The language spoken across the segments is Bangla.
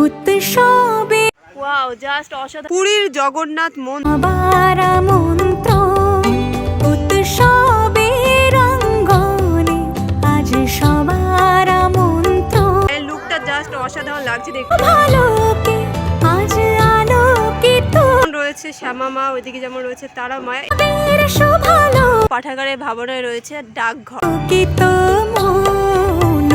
উৎসবে ওয়াও জাস্ট অসাধারণ পুরীর জগন্নাথ মন্ত্র উৎসবে রঙ্গনে আজ সবার মন্ত্র লুকটা জাস্ট অসাধারণ লাগছে দেখতে। ভালোকে আজ আলোকিত। রয়েছে শ্যামা মা ওইদিকে যেমন রয়েছে তারা মায়া। পাঠাগারের ভাবনায় রয়েছে ডাকঘর। কিত মন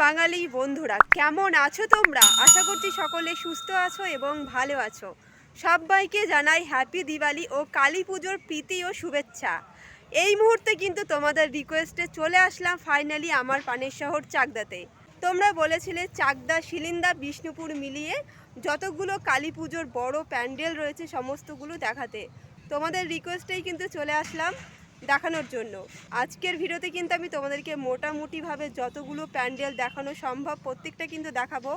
বাঙালি বন্ধুরা, কেমন আছো তোমরা? আশা করছি সকলে সুস্থ আছো এবং ভালো আছো। সবাইকে জানাই হ্যাপি দিওয়ালি ও কালী পুজোর প্রীতি ও শুভেচ্ছা। এই মুহূর্তে কিন্তু তোমাদের রিকোয়েস্টে চলে আসলাম ফাইনালি আমার পানের শহর চাকদাতে। তোমরা বলেছিলে চাকদা, শিলিন্দা, বিষ্ণুপুর মিলিয়ে যতগুলো কালী পুজোর বড় প্যান্ডেল রয়েছে, সমস্তগুলো দেখাতে। তোমাদের রিকোয়েস্টেই কিন্তু চলে আসলাম। দেখানোর জন্য। আজকের ভিডিওতে কিন্তু আমি তোমাদেরকে মোটামুটিভাবে যতগুলো প্যান্ডেল দেখানো সম্ভব প্রত্যেকটা কিন্তু দেখাবো।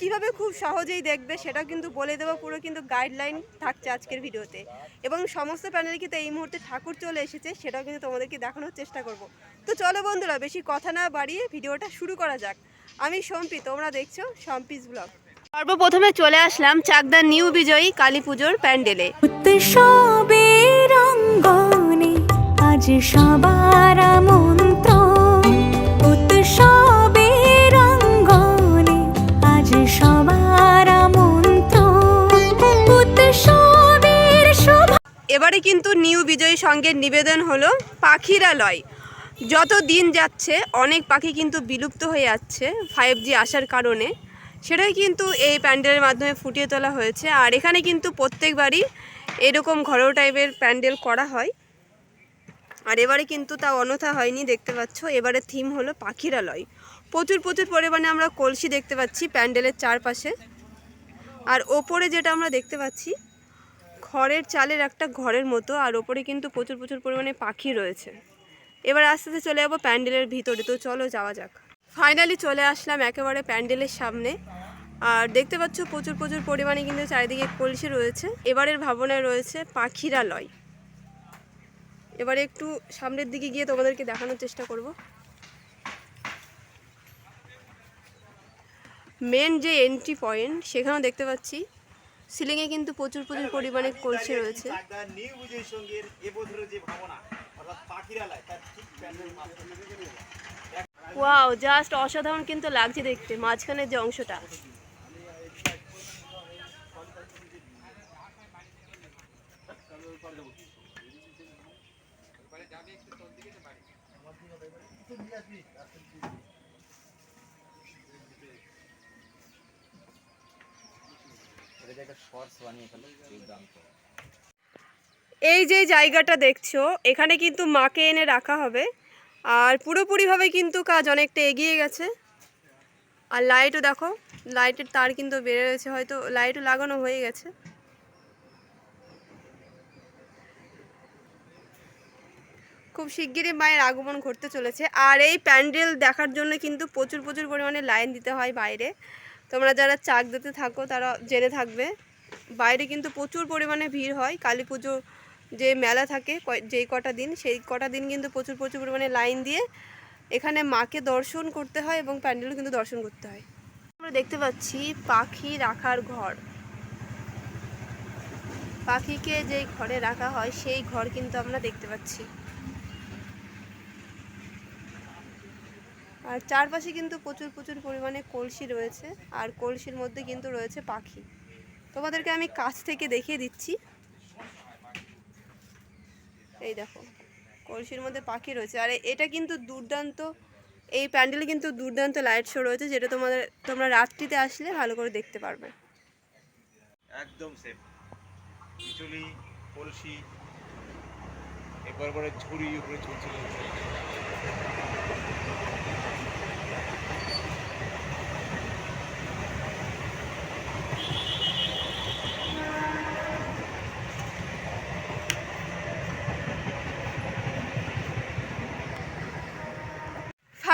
কীভাবে খুব সহজেই দেখবে সেটা কিন্তু বলে দেবো, পুরো কিন্তু গাইডলাইন থাকছে আজকের ভিডিওতে। এবং সমস্ত প্যান্ডেল কিন্তু এই মুহূর্তে ঠাকুর চলে এসেছে, সেটাও কিন্তু তোমাদেরকে দেখানোর চেষ্টা করব। তো চলো বন্ধুরা, বেশি কথা না বাড়িয়ে ভিডিওটা শুরু করা যাক। আমি সম্পি তোমরা দেখছ সম্পিস ব্লগ। সর্বপ্রথমে চলে আসলাম চাকদা নিউ বিজয়ী কালী পুজোর প্যান্ডেলে। আজ সবার মন্ত্র আজ সবার মন্ত্র উৎসবের এবারে কিন্তু নিউ বিজয়ী সঙ্গের নিবেদন হলো পাখিরালয়। যত দিন যাচ্ছে, অনেক পাখি কিন্তু বিলুপ্ত হয়ে যাচ্ছে ফাইভ জি আসার কারণে। সেটাই কিন্তু এই প্যান্ডেলের মাধ্যমে ফুটিয়ে তোলা হয়েছে। আর এখানে কিন্তু প্রত্যেকবারই এরকম ঘরোয়া টাইপের প্যান্ডেল করা হয়। আর এবারে কিন্তু তা অনথা হয়নি, দেখতে পাচ্ছ। এবারে থিম হলো পাখিরালয় প্রচুর প্রচুর পরিমাণে আমরা কলসি দেখতে পাচ্ছি প্যান্ডেলের চারপাশে। আর ওপরে যেটা আমরা দেখতে পাচ্ছি খড়ের চালের একটা ঘরের মতো, আর ওপরে কিন্তু প্রচুর প্রচুর পরিমাণে পাখি রয়েছে। এবার আস্তে আস্তে চলে যাব প্যান্ডেলের ভিতরে। তো চলো যাওয়া যাক। ফাইনালি চলে আসলাম একেবারে প্যান্ডেলের সামনে। আর দেখতে পাচ্ছ প্রচুর প্রচুর পরিমাণে কিন্তু চারিদিকে কলসি রয়েছে। এবারের ভাবনায় রয়েছে পাখিরালয় এবারে একটু সামনের দিকে গিয়ে তোমাদেরকে দেখানোর চেষ্টা করব। মেন যে এন্ট্রি পয়েন্ট সেখানেও দেখতে পাচ্ছি সিলিংয়ে কিন্তু প্রচুর প্রচুর পরিমাণে কলসি রয়েছে। ওয়াও জাস্ট অসাধারণ কিন্তু লাগছে দেখতে এবছরের যে ভাবনা তার এই যে জায়গাটা দেখছ এখানে কিন্তু মাকে এনে রাখা হবে। আর পুরোপুরিভাবে কিন্তু কাজ অনেকটা এগিয়ে গেছে। আর লাইটও দেখো লাইটের তার কিন্তু বেড়ে রয়েছে হয়তো লাইটও লাগানো হয়ে গেছে। খুব শিগগিরই মায়ের আগমন ঘটতে চলেছে। আর এই প্যান্ডেল দেখার জন্য কিন্তু প্রচুর প্রচুর পরিমাণে লাইন দিতে হয় বাইরে। তোমরা যারা চাক দিতে থাকো, তারা জেনে থাকবে। বাইরে কিন্তু প্রচুর পরিমাণে ভিড় হয়। কালী পুজো যে মেলা থাকে যেই কটা দিন, সেই কটা দিন কিন্তু প্রচুর প্রচুর পরিমাণে লাইন দিয়ে এখানে মাকে দর্শন করতে হয় এবং প্যান্ডেলও কিন্তু দর্শন করতে হয়। আমরা দেখতে পাচ্ছি পাখি রাখার ঘর। পাখিকে যেই ঘরে রাখা হয়, সেই ঘর কিন্তু আমরা দেখতে পাচ্ছি। আর চারপাশে কিন্তু প্রচুর প্রচুর পরিমাণে কলসি রয়েছে আর কলসির মধ্যে কিন্তু রয়েছে পাখি। তোমাদেরকে আমি কাছ থেকে দেখিয়ে দিচ্ছি। এই দেখো, কলসির মধ্যে পাখি রয়েছে। আর, এটা কিন্তু দুর্দান্ত, এই প্যান্ডেলে কিন্তু দুর্দান্ত লাইট শো রয়েছে, যেটা তোমাদের, তোমরা রাত্রিতে আসলে ভালো করে দেখতে পারবে। একদম সেম খিচুড়ি কলসি একবার করে ঝুড়ি উপরে ঝুলছিল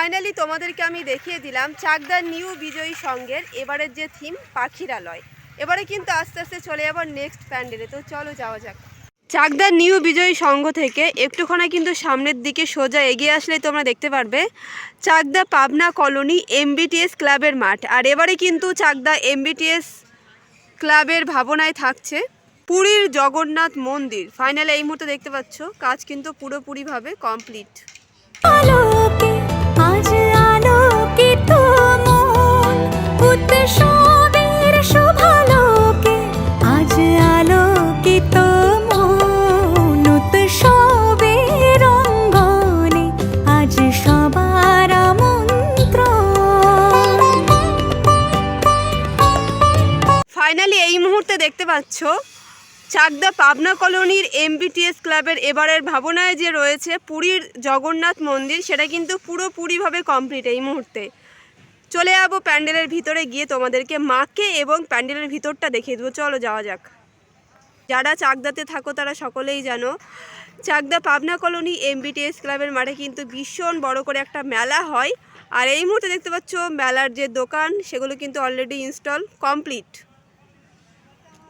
ফাইনালি তোমাদেরকে আমি দেখিয়ে দিলাম চাকদার নিউ বিজয়ী সঙ্গের এবারের যে থিম, পাখিরালয়। এবারে কিন্তু আস্তে আস্তে চলে যাব নেক্সট প্যান্ডেলে তো চলো যাওয়া যাক। চাকদার নিউ বিজয়ী সংঘ থেকে একটুখানি কিন্তু সামনের দিকে সোজা এগিয়ে আসলেই তোমরা দেখতে পারবে। চাকদা পাবনা কলোনি এমবিটিএস ক্লাবের মাঠ। আর এবারে কিন্তু চাকদা এমবিটিএস ক্লাবের ভাবনায় থাকছে পুরীর জগন্নাথ মন্দির। ফাইনালে এই মুহূর্তে দেখতে পাচ্ছ, কাজ কিন্তু পুরোপুরিভাবে কমপ্লিট এই মুহূর্তে দেখতে পাচ্ছ চাকদা পাবনা কলোনির এমবিটিএস ক্লাবের এবারের ভাবনায় যে রয়েছে পুরীর জগন্নাথ মন্দির, সেটা কিন্তু পুরোপুরিভাবে কমপ্লিট এই মুহূর্তে। চলে যাব প্যান্ডেলের ভিতরে গিয়ে তোমাদেরকে মাকে এবং প্যান্ডেলের ভিতরটা দেখিয়ে দেবো। চলো যাওয়া যাক। যারা চাকদাতে থাকো, তারা সকলেই জানো, চাকদা পাবনা কলোনি এমবিটিএস ক্লাবের মাঠে কিন্তু ভীষণ বড় করে একটা মেলা হয়। আর এই মুহূর্তে দেখতে পাচ্ছ, মেলার যে দোকান, সেগুলো কিন্তু অলরেডি ইনস্টল কমপ্লিট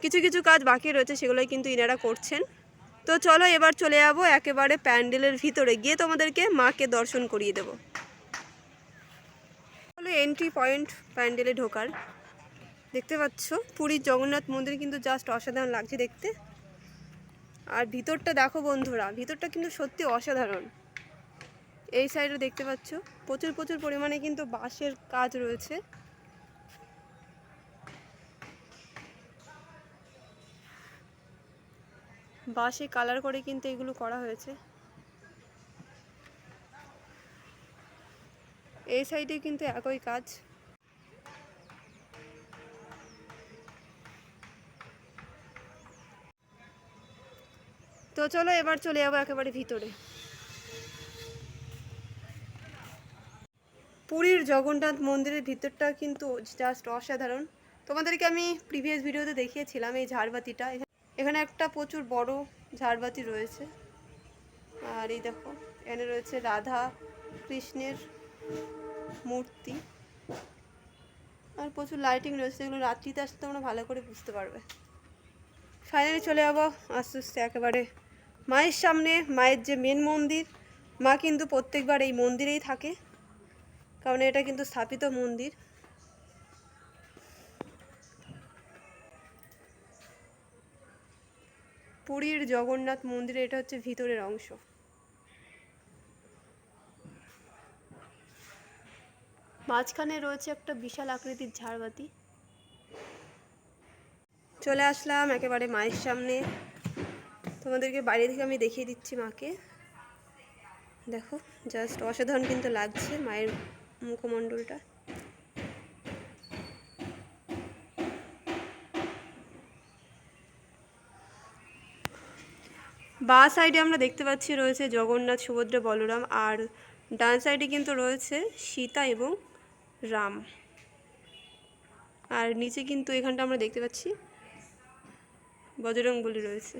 কিছু কিছু কাজ বাকি রয়েছে, সেগুলোই কিন্তু ইনারা করছেন। তো চলো এবার চলে যাব একেবারে প্যান্ডেলের ভিতরে। গিয়ে তোমাদেরকে মাকে দর্শন করিয়ে দেবো। হলো এন্ট্রি পয়েন্ট প্যান্ডেলে ঢোকার। দেখতে পাচ্ছ, পুরীর জগন্নাথ মন্দির কিন্তু জাস্ট অসাধারণ লাগছে দেখতে। আর ভিতরটা দেখো বন্ধুরা, ভিতরটা কিন্তু সত্যি অসাধারণ। এই সাইডে দেখতে পাচ্ছ, প্রচুর প্রচুর পরিমাণে কিন্তু বাঁশের কাজ রয়েছে। বাঁশে কালার করে কিন্তু এগুলো করা হয়েছে। এই সাইডে কিন্তু একই কাজ। তো চলো এবার চলে যাব একেবারে ভিতরে। পুরীর জগন্নাথ মন্দিরের ভিতরটা কিন্তু জাস্ট অসাধারণ। তোমাদেরকে আমি প্রিভিয়াস ভিডিওতে দেখিয়েছিলাম এই ঝাড়বাতিটা। এখানে- একটা প্রচুর বড় ঝাড়বাতি রয়েছে। আর এই দেখো, এখানে রয়েছে রাধা কৃষ্ণের মূর্তি। আর প্রচুর লাইটিং রয়েছে এগুলো রাত্রিতে আসলে তোমরা ভালো করে বুঝতে পারবে। ফাইনালি চলে যাব, আস্তে আস্তে একেবারে মায়ের সামনে, মায়ের যে মেন মন্দির, মা কিন্তু প্রত্যেকবার এই মন্দিরেই থাকে। কারণ এটা কিন্তু স্থাপিত মন্দির। পুরীর জগন্নাথ মন্দিরে এটা হচ্ছে ভিতরের অংশ। মাঝখানে রয়েছে একটা বিশাল আকৃতির ঝাড়বাতি। চলে আসলাম একেবারে মায়ের সামনে। তোমাদেরকে বাইরে থেকে আমি দেখিয়ে দিচ্ছি মাকে। দেখো জাস্ট অসাধারণ কিন্তু লাগছে মায়ের মুখমণ্ডলটা। বা সাইডে আমরা দেখতে পাচ্ছি রয়েছে জগন্নাথ, সুভদ্রা, বলরাম আর ডান সাইডে কিন্তু রয়েছে সীতা এবং রাম। আর নিচে কিন্তু এখানটা আমরা দেখতে পাচ্ছি বজরং রয়েছে।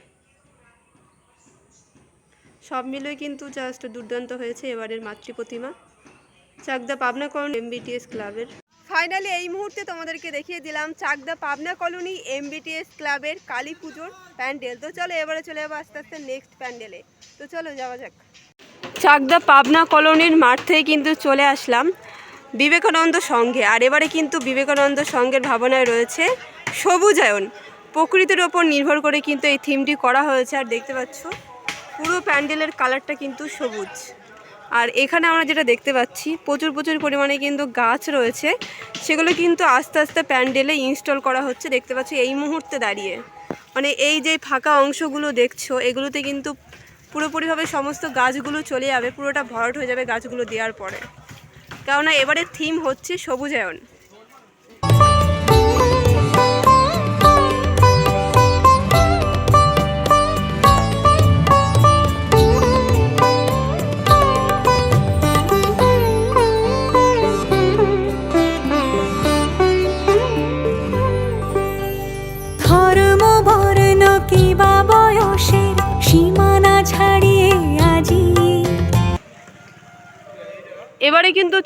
সব মিলিয়ে কিন্তু জাস্ট দুর্দান্ত হয়েছে এবারের মাতৃ প্রতিমা চাকদা পাবনা কলোনি এমবিটিএস ক্লাবের ফাইনালি এই মুহূর্তে তোমাদেরকে দেখিয়ে দিলাম চাকদা পাবনা কলোনি এমবিটিএস ক্লাবের কালী পুজোর প্যান্ডেল। তো চলো, এবারে চলে যাব আস্তে আস্তে নেক্সট প্যান্ডেলে। তো চলো, যাওয়া যাক। চাকদা পাবনা কলোনির মাঠ থেকে কিন্তু চলে আসলাম বিবেকানন্দ সংঘে আর এবারে কিন্তু বিবেকানন্দ সংঘের ভাবনায় রয়েছে সবুজায়ন। প্রকৃতির ওপর নির্ভর করে কিন্তু এই থিমটি করা হয়েছে। আর দেখতে পাচ্ছ, পুরো প্যান্ডেলের কালারটা কিন্তু সবুজ। আর এখানে আমরা যেটা দেখতে পাচ্ছি, প্রচুর প্রচুর পরিমাণে কিন্তু গাছ রয়েছে। সেগুলো কিন্তু আস্তে আস্তে প্যান্ডেলে ইনস্টল করা হচ্ছে। দেখতে পাচ্ছি এই মুহূর্তে দাঁড়িয়ে। মানে এই যে ফাঁকা অংশগুলো দেখছ, এগুলোতে কিন্তু পুরোপুরিভাবে সমস্ত গাছগুলো চলে যাবে, পুরোটা ভরাট হয়ে যাবে গাছগুলো দেওয়ার পরে। কেননা এবারে থিম হচ্ছে সবুজায়ন।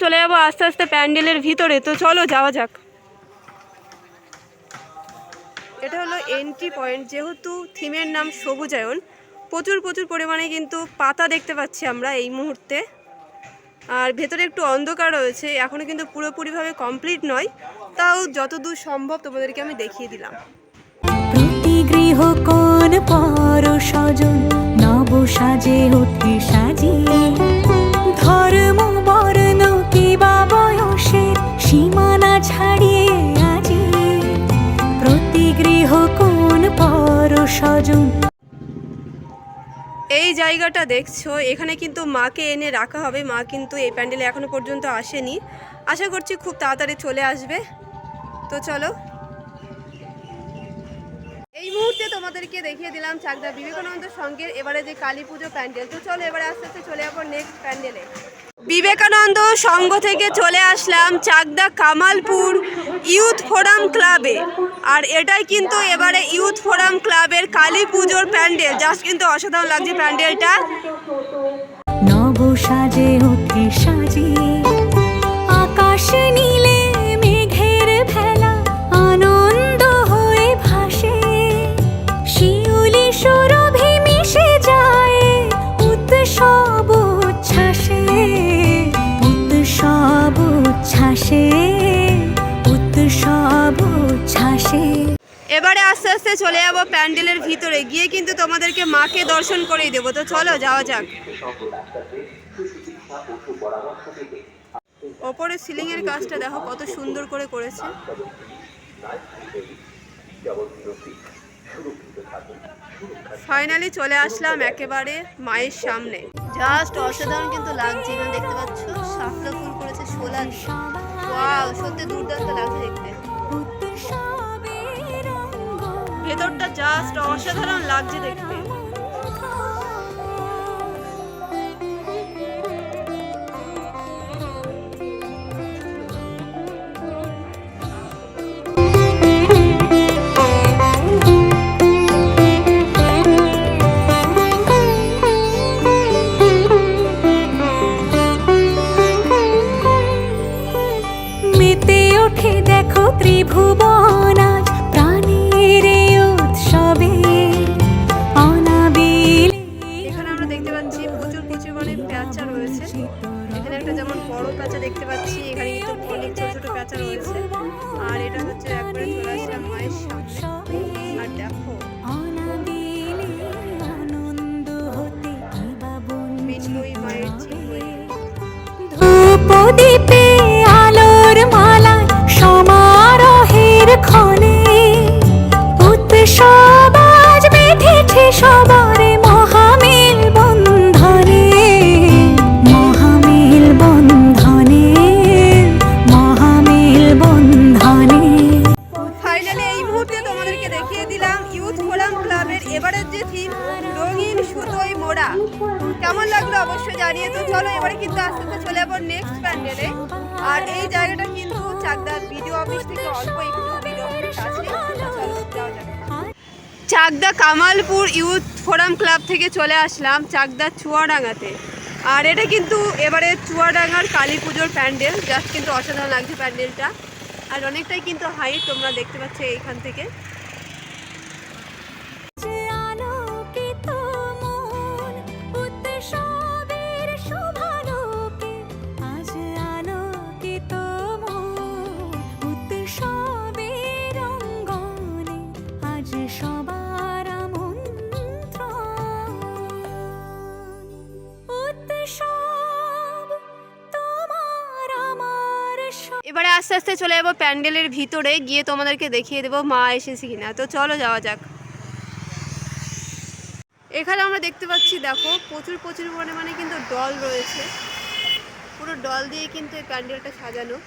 চলে যাব আস্তে আস্তে প্যান্ডেলের ভিতরে, তো চলো যাওয়া যাক। এটা হলো এন্ট্রি পয়েন্ট যেহেতু থিমের নাম সবুজায়ন, প্রচুর প্রচুর পরিমাণে কিন্তু পাতা দেখতে পাচ্ছি আমরা এই মুহূর্তে। আর ভেতরে একটু অন্ধকার রয়েছে এখনও কিন্তু পুরোপুরিভাবে কমপ্লিট নয়, তাও যতদূর সম্ভব তোমাদেরকে আমি দেখিয়ে দিলাম। পর সজন, নব সাজে ওঠে সাজিয়ে। সজন এই জায়গাটা দেখছ, এখানে কিন্তু মাকে এনে রাখা হবে। মা কিন্তু এই প্যান্ডেলে এখনও পর্যন্ত আসেনি। আশা করছি খুব তাড়াতাড়ি চলে আসবে। তো চলো। এই মুহূর্তে তোমাদেরকে দেখিয়ে দিলাম চাকদা বিবেকানন্দ সঙ্গের এবারে যে কালী পুজো প্যান্ডেল। তো চলো, এবারে আস্তে আস্তে চলে যাব নেক্সট প্যান্ডেলে। বিবেকানন্দ সংঘ থেকে চলে আসলাম চাকদা কামালপুর ইউথ ফোরাম ক্লাবে। আর এটাই কিন্তু এবারে ইউথ ফোরাম ক্লাবের কালী পুজোর প্যান্ডেল। জাস্ট কিন্তু অসাধারণ লাগছে প্যান্ডেলটা। নব সাজে ওঠে সাজিয়ে আকাশে নীলে আস্তে আস্তে চলে যাব প্যান্ডেলের ভিতরে। গিয়ে কিন্তু তোমাদেরকে মাকে দর্শন করেই দেবো। তো চলো, যাওয়া যাক। ওপরে সিলিং এর কাজটা দেখো কত সুন্দর করে করেছে। ফাইনালি চলে আসলাম একেবারে মায়ের সামনে। জাস্ট অসাধারণ কিন্তু লাগছে, এখানে দেখতে পাচ্ছ? শাপলা ফুল করেছে, শোলা। ওয়াও, সত্যি দুর্দান্ত লাগছে দেখতে। ভেতরটা জাস্ট অসাধারণ লাগছে দেখতে। মেতে ওঠে দেখো ত্রিভুবন দীপে আলোর মালা সমারোহের ক্ষণে। উৎসব বেঁধেছে সবার কামালপুর ইউথ ফোরাম ক্লাব থেকে চলে আসলাম চাকদার চুয়াডাঙ্গাতে। আর এটা কিন্তু এবারে চুয়াডাঙ্গার কালী পুজোর প্যান্ডেল জাস্ট কিন্তু অসাধারণ লাগছে প্যান্ডেলটা। আর অনেকটাই কিন্তু হাইট তোমরা দেখতে পাচ্ছ এইখান থেকে। আস্তে চলে যাব, প্যান্ডেলের ভিতরে গিয়ে তোমাদেরকে দেখিয়ে দেবো মা এসেছি কিনা। তো চলো যাওয়া যাক। এখানে আমরা দেখতে পাচ্ছি, দেখো, প্রচুর প্রচুর পরিমাণে কিন্তু ডল রয়েছে। পুরো ডল দিয়ে কিন্তু এই প্যান্ডেলটা সাজানো।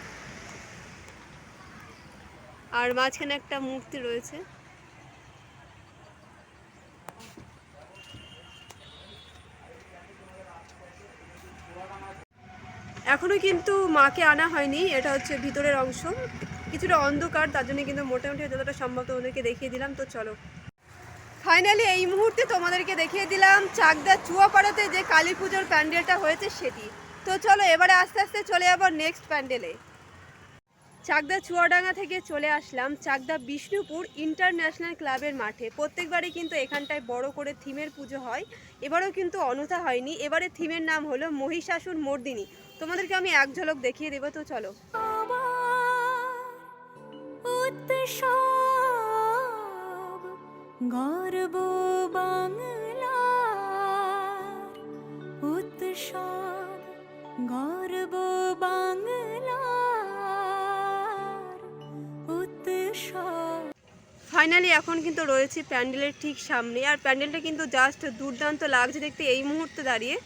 আর মাঝখানে একটা মূর্তি রয়েছে। এখনও কিন্তু মাকে আনা হয়নি, এটা হচ্ছে ভিতরের অংশ। কিছুটা অন্ধকার, তার জন্য কিন্তু মোটামুটি যতটা সম্ভব তোমাদেরকে দেখিয়ে দিলাম, তো চলো। ফাইনালি এই মুহূর্তে তোমাদেরকে দেখিয়ে দিলাম চাকদা চুয়াপাড়াতে যে কালী পুজোর প্যান্ডেলটা হয়েছে সেটি। তো চলো, এবারে আস্তে আস্তে চলে যাব নেক্সট প্যান্ডেলে। চাকদা চুয়াডাঙ্গা থেকে চলে আসলাম চাকদা বিষ্ণুপুর ইন্টারন্যাশনাল ক্লাবের মাঠে। প্রত্যেকবারই কিন্তু এখানটায় বড় করে থিমের পুজো হয়। এবারেও কিন্তু অনথা হয়নি। এবারে থিমের নাম হলো মহিষাসুর মর্দিনী। তোমাদেরকে আমি এক ঝলক দেখিয়ে দেবো তো চলো। গর্ব বাংলার উৎসব গর্ব বাংলার উৎসব। ফাইনালি এখন কিন্তু রয়েছে প্যান্ডেলের ঠিক সামনে আর প্যান্ডেলটা কিন্তু জাস্ট দুর্দান্ত লাগছে দেখতে এই মুহূর্তে দাঁড়িয়ে।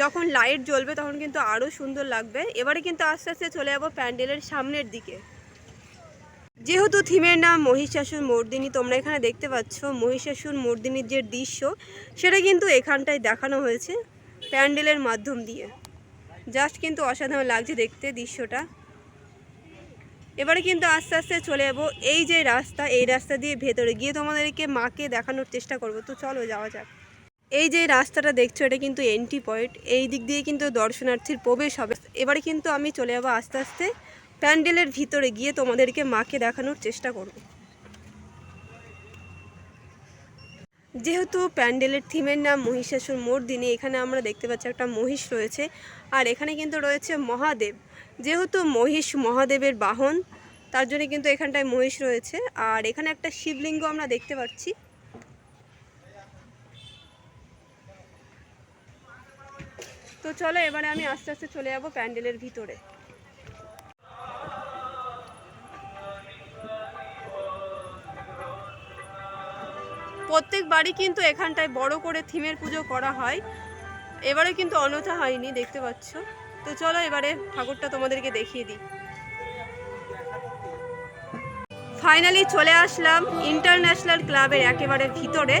যখন লাইট জ্বলবে তখন কিন্তু আরও সুন্দর লাগবে। এবারে কিন্তু আস্তে আস্তে চলে যাব প্যান্ডেলের সামনের দিকে। যেহেতু থিমের নাম মহিষাসুর মর্দিনী, তোমরা এখানে দেখতে পাচ্ছ মহিষাসুর মর্দিনীর যে দৃশ্য, সেটা কিন্তু এখানটায় দেখানো হয়েছে প্যান্ডেলের মাধ্যম দিয়ে। জাস্ট কিন্তু অসাধারণ লাগছে দেখতে দৃশ্যটা। এবারে কিন্তু আস্তে আস্তে চলে যাব এই যে রাস্তা, এই রাস্তা দিয়ে ভেতরে। গিয়ে তোমাদেরকে মাকে দেখানোর চেষ্টা করব। তো চলো যাওয়া যাক। এই যে রাস্তাটা দেখছ, এটা কিন্তু এন্ট্রি পয়েন্ট এই দিক দিয়ে কিন্তু দর্শনার্থীর প্রবেশ হবে। এবারে কিন্তু আমি চলে যাব আস্তে আস্তে প্যান্ডেলের ভিতরে গিয়ে তোমাদেরকে মাকে দেখানোর চেষ্টা করব। যেহেতু প্যান্ডেলের থিমের নাম মহিষাসুর মর্দিনী এখানে আমরা দেখতে পাচ্ছি একটা মহিষ রয়েছে, আর এখানে কিন্তু রয়েছে মহাদেব। যেহেতু মহিষ মহাদেবের বাহন, তার জন্য কিন্তু এখানটায় মহিষ রয়েছে। আর এখানে একটা শিবলিঙ্গ আমরা দেখতে পাচ্ছি। তো চলো, এবারে আমি আস্তে আস্তে চলে যাব প্যান্ডেলের ভিতরে। প্রত্যেক বাড়ি কিন্তু এখানটায় বড় করে থিমের পুজো করা হয়। এবারে কিন্তু অন্যথা হয়নি, দেখতে পাচ্ছ। তো চলো, এবারে ঠাকুরটা তোমাদেরকে দেখিয়ে দিই। ফাইনালি চলে আসলাম ইন্টারন্যাশনাল ক্লাবের একেবারে ভিতরে।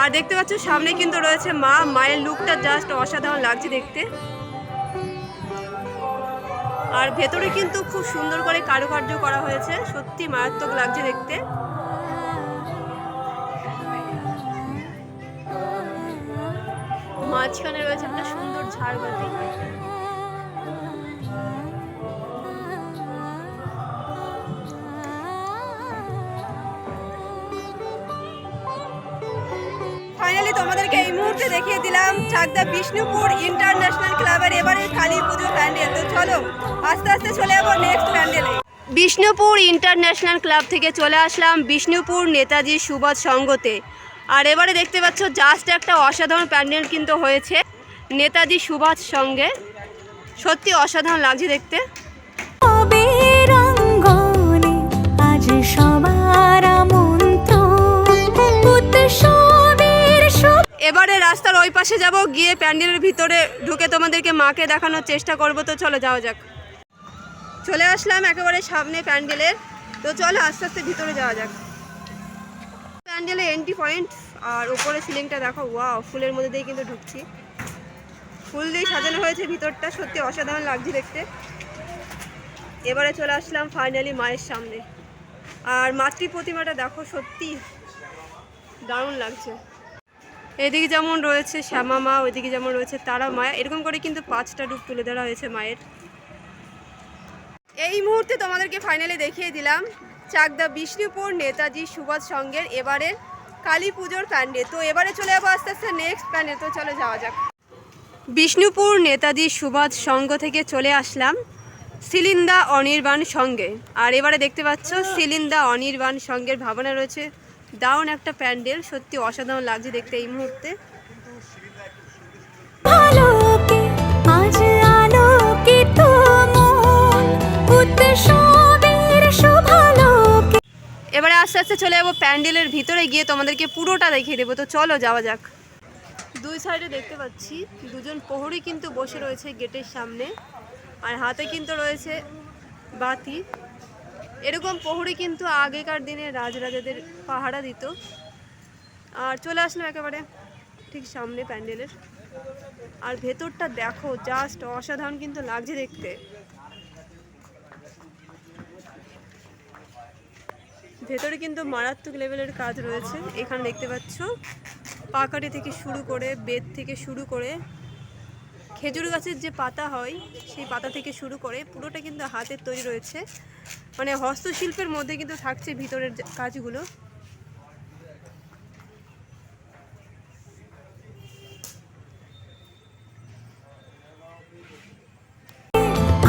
আর দেখতে পাচ্ছ, সামনে কিন্তু রয়েছে মা। মায়ের লুকটা জাস্ট অসাধারণ লাগছে দেখতে। আর ভেতরে কিন্তু খুব সুন্দর করে কারুকার্য করা হয়েছে। সত্যি মারাত্মক লাগছে দেখতে। মাঝখানে রয়েছে একটা সুন্দর ঝাড়বাতি। ফাইনালি তোমাদেরকে এই মুহূর্তে দেখিয়ে দিলাম চাকদা বিষ্ণুপুর ইন্টারন্যাশনাল ক্লাবের এবারে কালী পুজো প্যান্ডেল। তো চলো আস্তে আস্তে চলে যাব নেক্সট প্যান্ডেলে। বিষ্ণুপুর ইন্টারন্যাশনাল ক্লাব থেকে চলে আসলাম বিষ্ণুপুর নেতাজি সুভাষ সঙ্গতে। আর এবারে দেখতে পাচ্ছ জাস্ট একটা অসাধারণ প্যান্ডেল কিন্তু হয়েছে নেতাজি সুভাষ সঙ্গে। সত্যি অসাধারণ লাগছে দেখতে। আজ সবার এবারে রাস্তার ওই পাশে যাব, গিয়ে প্যান্ডেলের ভিতরে ঢুকে তোমাদেরকে মাকে দেখানোর চেষ্টা করব। তো চলো, যাওয়া যাক। চলে আসলাম একেবারে সামনে প্যান্ডেলের। তো চলো, আস্তে আস্তে ভিতরে যাওয়া যাক। প্যান্ডেলে এন্ট্রি পয়েন্ট আর উপরে সিলিংটা দেখো ওয়াও ফুলের মধ্যে দিয়ে কিন্তু ঢুকছি। ফুল দিয়ে সাজানো হয়েছে ভিতরটা, সত্যি অসাধারণ লাগছে দেখতে। এবারে চলে আসলাম ফাইনালি মায়ের সামনে। আর মাতৃ প্রতিমাটা দেখো, সত্যি দারুণ লাগছে। এদিকে যেমন রয়েছে শ্যামা মা, ওইদিকে যেমন রয়েছে তারা মা এরকম করে কিন্তু পাঁচটা রূপ তুলে ধরা হয়েছে মায়ের। এই মুহূর্তে তোমাদেরকে ফাইনালি দেখিয়ে দিলাম চাকদা বিষ্ণুপুর নেতাজি সুভাষ সঙ্গের এবারের কালী পুজোর প্যান্ডেল তো এবারে চলে যাব আস্তে আস্তে নেক্সট প্যান্ডেল তো চলে যাওয়া যাক। বিষ্ণুপুর নেতাজি সুভাষ সংঘ থেকে চলে আসলাম সিলিন্দা অনির্বাণ সঙ্গে আর এবারে দেখতে পাচ্ছ সিলিন্দা অনির্বাণ সঙ্গের ভাবনা রয়েছে। দারুণ একটা প্যান্ডেল সত্যি অসাধারণ লাগছে দেখতে এই মুহূর্তে। এবারে আস্তে আস্তে চলে যাব প্যান্ডেলের ভিতরে গিয়ে তোমাদেরকে পুরোটা দেখিয়ে দেবো। তো চলো যাওয়া যাক। দুই সাইডে দেখতে পাচ্ছি দুজন প্রহরী কিন্তু বসে রয়েছে গেটের সামনে আর হাতে কিন্তু রয়েছে বাতি। এরকম প্রহরী কিন্তু আগেকার দিনে রাজরাজাদের পাহারা দিত। আর চলে আসলো একেবারে ঠিক সামনে প্যান্ডেলের। আর ভেতরটা দেখো জাস্ট অসাধারণ কিন্তু লাগছে দেখতে। ভেতরে কিন্তু মারাত্মক লেভেলের কাজ রয়েছে। এখানে দেখতে পাচ্ছ, পাকাটি থেকে শুরু করে বেদ থেকে শুরু করে, খেজুর গাছের যে পাতা হয়, সেই পাতা থেকে শুরু করে, পুরোটা কিন্তু হাতের তৈরি রয়েছে। মানে হস্তশিল্পের মধ্যে কিন্তু থাকছে ভিতরের কাজগুলো।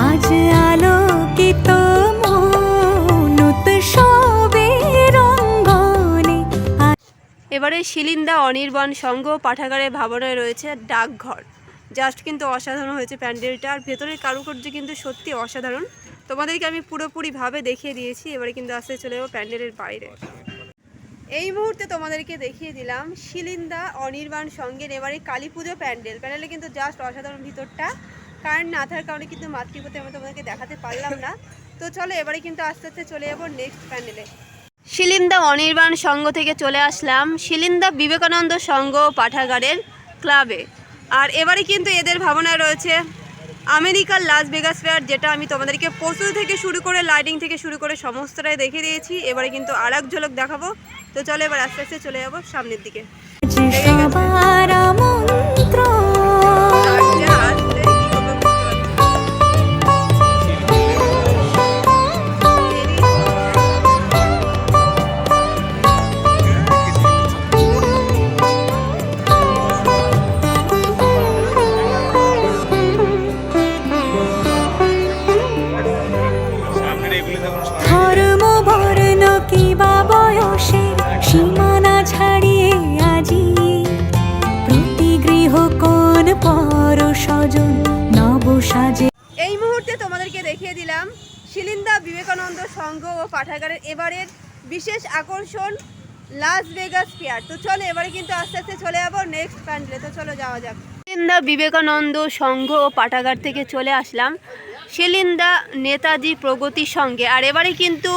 আজ আলোকিত এবারে শিলিন্দা অনির্বাণ সংঘ পাঠাগারের ভাবনায় রয়েছে ডাকঘর। জাস্ট কিন্তু অসাধারণ হয়েছে প্যান্ডেলটা। আর ভেতরের কারুকার্য কিন্তু সত্যি অসাধারণ। তোমাদেরকে আমি পুরোপুরিভাবে দেখিয়ে দিয়েছি, এবারে কিন্তু আস্তে চলে যাব প্যান্ডেলের বাইরে। এই মুহূর্তে তোমাদেরকে দেখিয়ে দিলাম শিলিন্দা অনির্বাণ সঙ্গের এবারে কালী পুজো প্যান্ডেল। প্যান্ডেলে কিন্তু জাস্ট অসাধারণ ভিতরটা। কারেন্ট না থাকার কারণে কিন্তু মাতৃপতি আমি তোমাদেরকে দেখাতে পারলাম না। তো চলো, এবারে কিন্তু আস্তে আস্তে চলে যাব নেক্সট প্যান্ডেলে। শিলিন্দা অনির্বাণ সংঘ থেকে চলে আসলাম শিলিন্দা বিবেকানন্দ সংঘ পাঠাগারের ক্লাবে। আর এবারে কিন্তু এদের ভাবনা রয়েছে আমেরিকার লাস ভেগাস ফেয়ার, যেটা আমি তোমাদেরকে প্রচুর থেকে শুরু করে লাইটিং থেকে শুরু করে সমস্তটাই দেখে দিয়েছি। এবারে কিন্তু আর এক ঝলক দেখাবো। তো চলো এবার আস্তে আস্তে চলে যাব সামনের দিকে। ভেগাস তো চলো এবারে কিন্তু আস্তে আস্তে চলে যাব নেক্সট প্যান্ডেলে তো চলো যাওয়া যাক। শিলিন্দা বিবেকানন্দ সংঘ ও পাঠাগার থেকে চলে আসলাম। শিলিন্দা নেতাজি প্রগতি সঙ্গে আর এবারে কিন্তু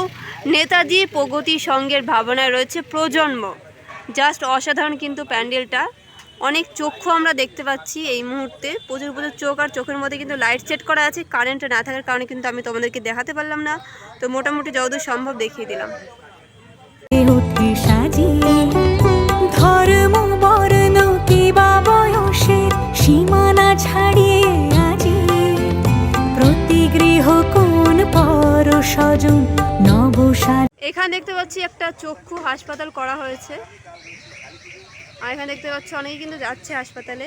নেতাজি প্রগতি সঙ্গের ভাবনায় রয়েছে প্রজন্ম। জাস্ট অসাধারণ কিন্তু প্যান্ডেলটা। অনেক চক্ষু আমরা দেখতে পাচ্ছি এই মুহূর্তে। প্রচুর প্রচুর চোখ আর চোখের মধ্যে কিন্তু লাইট সেট করা আছে। কারেন্ট না থাকার কারণে কিন্তু আমি তোমাদেরকে দেখাতে পারলাম না। তো মোটামুটি যতদূর সম্ভব দেখিয়ে দিলাম। সাজিয়ে কিবা বয়সের সীমানা ছাড়িয়ে আজি। প্রতি গৃহ কোন পর স্বজন নব সাজে এখানে দেখতে পাচ্ছি একটা চক্ষু হাসপাতাল করা হয়েছে। আর এখানে দেখতে পাচ্ছি অনেকে কিন্তু যাচ্ছে হাসপাতালে।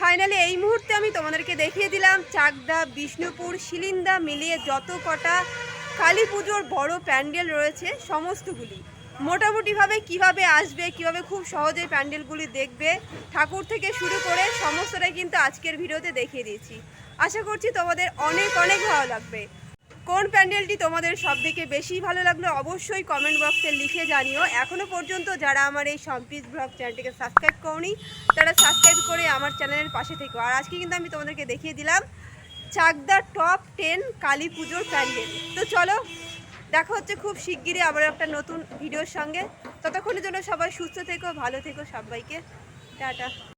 ফাইনালি এই মুহূর্তে আমি তোমাদেরকে দেখিয়ে দিলাম চাকদা, বিষ্ণুপুর, শিলিন্দা মিলিয়ে যত কটা কালী পুজোর বড় প্যান্ডেল রয়েছে, সমস্তগুলি। মোটামুটিভাবে কীভাবে আসবে, কীভাবে খুব সহজে প্যান্ডেলগুলি দেখবে, ঠাকুর থেকে শুরু করে সমস্তটাই কিন্তু আজকের ভিডিওতে দেখিয়ে দিয়েছি। আশা করছি তোমাদের অনেক অনেক ভালো লাগবে। কোন প্যান্ডেলটি তোমাদের সব থেকে বেশি ভালো লাগল অবশ্যই কমেন্ট বক্সে লিখে জানিও। এখনও পর্যন্ত যারা আমার এই সম্পিস ব্লগ চ্যানেলটিকে সাবস্ক্রাইব করনি, তারা সাবস্ক্রাইব করে আমার চ্যানেলের পাশে থেকো। আর আজকে কিন্তু আমি তোমাদেরকে দেখিয়ে দিলাম চাকদার টপ টেন কালী পুজোর প্যান্ডেল। তো চলো দেখা হচ্ছে খুব শিগগিরই আবার একটা নতুন ভিডিওর সঙ্গে। ততক্ষণের জন্য সবাই সুস্থ থেকো, ভালো থেকো সবাইকে। টাটা।